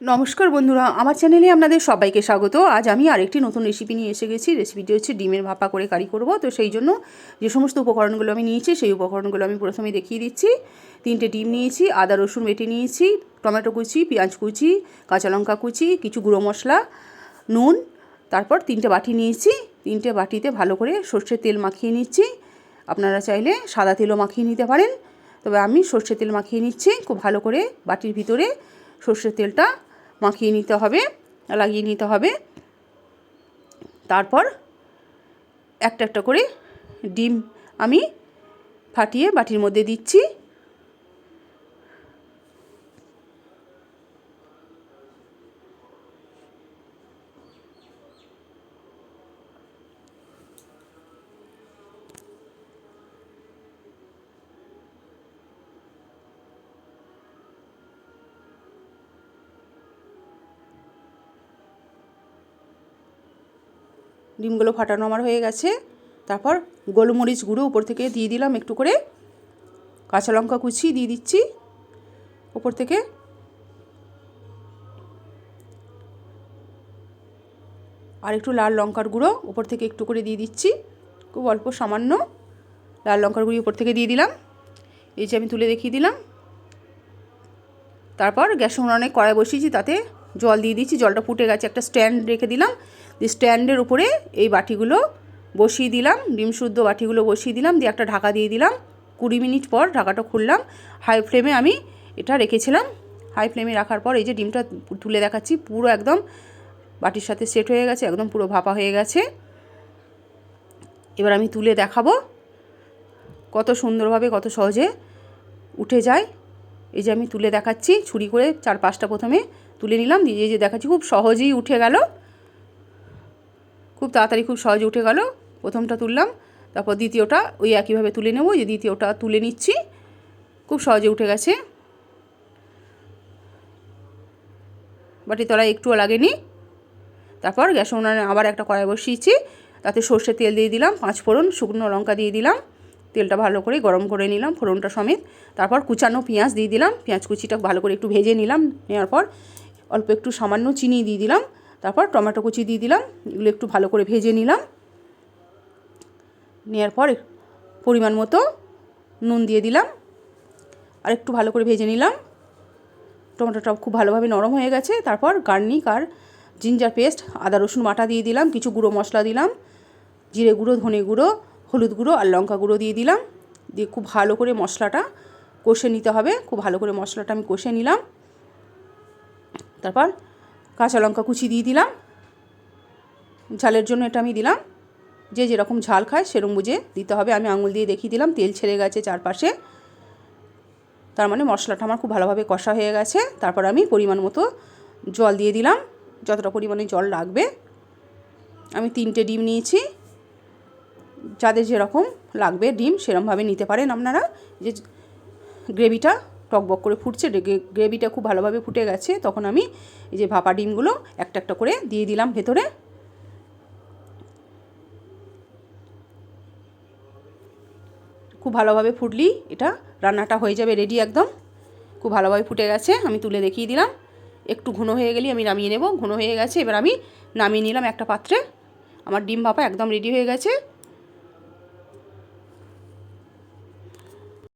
নমস্কার বন্ধুরা, আমার চ্যানেলে আপনাদের সবাইকে স্বাগত। আজ আমি আরেকটি নতুন রেসিপি নিয়ে এসে গেছি। রেসিপিটি হচ্ছে ডিমের ভাপা করে কারি করব। তো সেই জন্য যে সমস্ত উপকরণগুলো আমি নিয়েছি, সেই উপকরণগুলো আমি প্রথমে দেখিয়ে দিচ্ছি। তিনটে ডিম নিয়েছি, আদা, রসুন বেটে নিয়েছি, টমেটো কুচি, পেঁয়াজ কুচি, কাঁচা লঙ্কা কুচি, কিছু গুঁড়ো মশলা, নুন, তারপর তিনটে বাটি নিয়েছি। তিনটে বাটিতে ভালো করে সর্ষের তেল মাখিয়ে নিচ্ছি। আপনারা চাইলে সাদা তেলও মাখিয়ে নিতে পারেন। তবে আমি সর্ষের তেল মাখিয়ে নিচ্ছি। খুব ভালো করে বাটির ভিতরে সর্ষের তেলটা মাখিয়ে নিতে হবে, লাগিয়ে নিতে হবে। তারপর একটা একটা করে ডিম আমি ফাটিয়ে বাটির মধ্যে দিচ্ছি। ডিমগুলো ফাটানো আমার হয়ে গেছে। তারপর গোলমরিচ গুঁড়ো উপর থেকে দিয়ে দিলাম একটু করে। কাঁচা লঙ্কা কুচি দিয়ে দিচ্ছি। উপর থেকে আর একটু লাল লঙ্কার গুঁড়ো উপর থেকে একটু করে দিয়ে দিচ্ছি। খুব অল্প সামান্য লাল লঙ্কার গুঁড়ি উপর থেকে দিয়ে দিলাম। এই যে আমি তুলে দেখিয়ে দিলাম। তারপর গ্যাস উনানে কড়াই বসিয়েছি তাতে জল দিয়ে দিচ্ছি জলটা ফুটে গেছে। একটা স্ট্যান্ড রেখে দিলাম। দিয়ে স্ট্যান্ডের উপরে এই বাটিগুলো বসিয়ে দিলাম, ডিম শুদ্ধ বাটিগুলো বসিয়ে দিলাম। দিয়ে একটা ঢাকা দিয়ে দিলাম। কুড়ি মিনিট পর ঢাকাটা খুললাম। হাই ফ্লেমে আমি এটা রেখেছিলাম। হাই ফ্লেমে রাখার পর এই যে ডিমটা তুলে দেখাচ্ছি, পুরো একদম বাটির সাথে সেট হয়ে গেছে, একদম পুরো ভাপা হয়ে গেছে। এবার আমি তুলে দেখাবো কত সুন্দরভাবে, কত সহজে উঠে যায়। এই যে আমি তুলে দেখাচ্ছি, ছুরি করে চার পাঁচটা প্রথমে তুলে নিলাম, দিয়ে যে দেখাচ্ছি, খুব সহজেই উঠে গেল। খুব তাড়াতাড়ি খুব সহজে উঠে গেল। প্রথমটা তুললাম, তারপর দ্বিতীয়টা, ওই একইভাবে তুলে নেব যে দ্বিতীয়টা তুলে নিচ্ছি। খুব সহজে উঠে গেছে। বাটি তলায় একটুও লাগেনি। তারপর গ্যাস উনানে আবার একটা কড়াই বসিয়েছি, তাতে সর্ষে তেল দিয়ে দিলাম, পাঁচ ফোড়ন, শুকনো লঙ্কা দিয়ে দিলাম। তেলটা ভালো করে গরম করে নিলাম ফোড়নটা সমেত। তারপর কুচানো পেঁয়াজ দিয়ে দিলাম, পেঁয়াজ কুচিটা ভালো করে একটু ভেজে নিলাম, নেওয়ার পর অল্প একটু সামান্য চিনি দিয়ে দিলাম, তারপর টমেটো কুচি দিয়ে দিলাম, এগুলো একটু ভালো করে ভেজে নিলাম। নেওয়ার পর পরিমাণ মতো নুন দিয়ে দিলাম, আর একটু ভালো করে ভেজে নিলাম। টমেটোটা খুব ভালোভাবে নরম হয়ে গেছে, তারপর গার্নিক আর জিঞ্জার পেস্ট, আদা, রসুন বাটা দিয়ে দিলাম, কিছু গুঁড়ো মশলা দিলাম, জিরে গুঁড়ো, ধনে গুঁড়ো, হলুদ গুঁড়ো আর লঙ্কা গুঁড়ো দিয়ে দিলাম। দিয়ে খুব ভালো করে মশলাটা কষে নিতে হবে, খুব ভালো করে মশলাটা আমি কষে নিলাম। তারপর কাঁচা লঙ্কা কুচি দিয়ে দিলাম। ঝালের জন্য এটা আমি দিলাম। যে যেরকম ঝাল খায় সেরকম বুঝে দিতে হবে। আমি আঙুল দিয়ে দেখিয়ে দিলাম, তেল ছেড়ে গেছে চারপাশে। তার মানে মশলাটা আমার খুব ভালোভাবে কষা হয়ে গেছে। তারপর আমি পরিমাণ মতো জল দিয়ে দিলাম। যতটা পরিমাণে জল লাগবে। আমি তিনটে ডিম নিয়েছি। যাদের যেরকম লাগবে ডিম, সেরমভাবে নিতে পারেন আপনারা। যে গ্রেভিটা টকবক করে ফুটছে গ্রেভিটা খুব ভালোভাবে ফুটে গেছে, তখন আমি এই যে ভাপা ডিমগুলো একটা একটা করে দিয়ে দিলাম ভেতরে। খুব ভালোভাবে ফুটলি, এটা রান্নাটা হয়ে যাবে রেডি একদম। খুব ভালোভাবে ফুটে গেছে, আমি তুলে দেখিয়ে দিলাম। একটু ঘন হয়ে গেলে আমি নামিয়ে নেব, ঘন হয়ে গেছে, এবার আমি নামিয়ে নিলাম একটা পাত্রে। আমার ডিম ভাপা একদম রেডি হয়ে গেছে।